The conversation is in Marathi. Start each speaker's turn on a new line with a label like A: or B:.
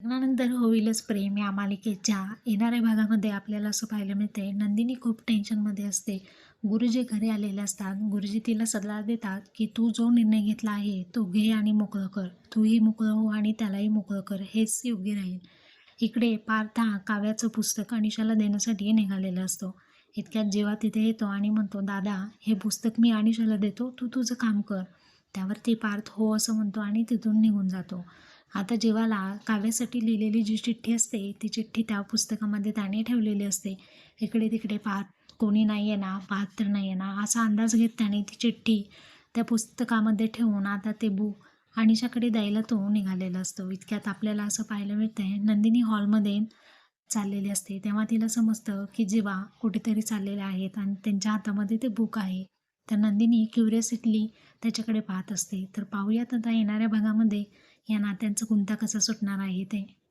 A: लग्नानंतर होईलच प्रेम या मालिकेच्या. येणाऱ्या भागामध्ये आपल्याला असं पाहायला मिळते नंदिनी खूप टेन्शनमध्ये असते. गुरुजी घरी आलेले असतात. गुरुजी तिला सल्ला देतात की तू जो निर्णय घेतला आहे तो घे आणि मोकळं कर. तूही मोकळं हो आणि त्यालाही मोकळं कर. हेच योग्य राहील. इकडे पार्थ हा काव्याचं पुस्तक अनिशाला देण्यासाठी निघालेला असतो. इतक्यात जेव्हा तिथे येतो आणि म्हणतो दादा हे पुस्तक मी अनिशाला देतो. तू तुझं काम कर. त्यावरती पार्थ हो असं म्हणतो आणि तिथून निघून जातो. आता जेव्हाला काव्यासाठी लिहिलेली जी चिठ्ठी असते ती चिठ्ठी त्या पुस्तकामध्ये त्याने ठेवलेली असते. इकडे तिकडे पाहत कोणी नाही आहे ना पाहत तर नाही आहे ना असा अंदाज घेत त्याने ती चिठ्ठी त्या पुस्तकामध्ये ठेवून आता ते बुक अनिशाकडे द्यायला तो निघालेला असतो. इतक्यात आपल्याला असं पाहायला मिळतंय नंदिनी हॉलमध्ये चाललेली असते. तेव्हा तिला समजतं की जेव्हा कुठेतरी चाललेले आहेत आणि त्यांच्या हातामध्ये ते बुक आहे. तर नंदिनी क्युरियसिटली त्याच्याकडे पाहत असते. तर पाहूयात आता येणाऱ्या भागामध्ये या नात्यांचं गुंता कसा सुटणार आहे ते.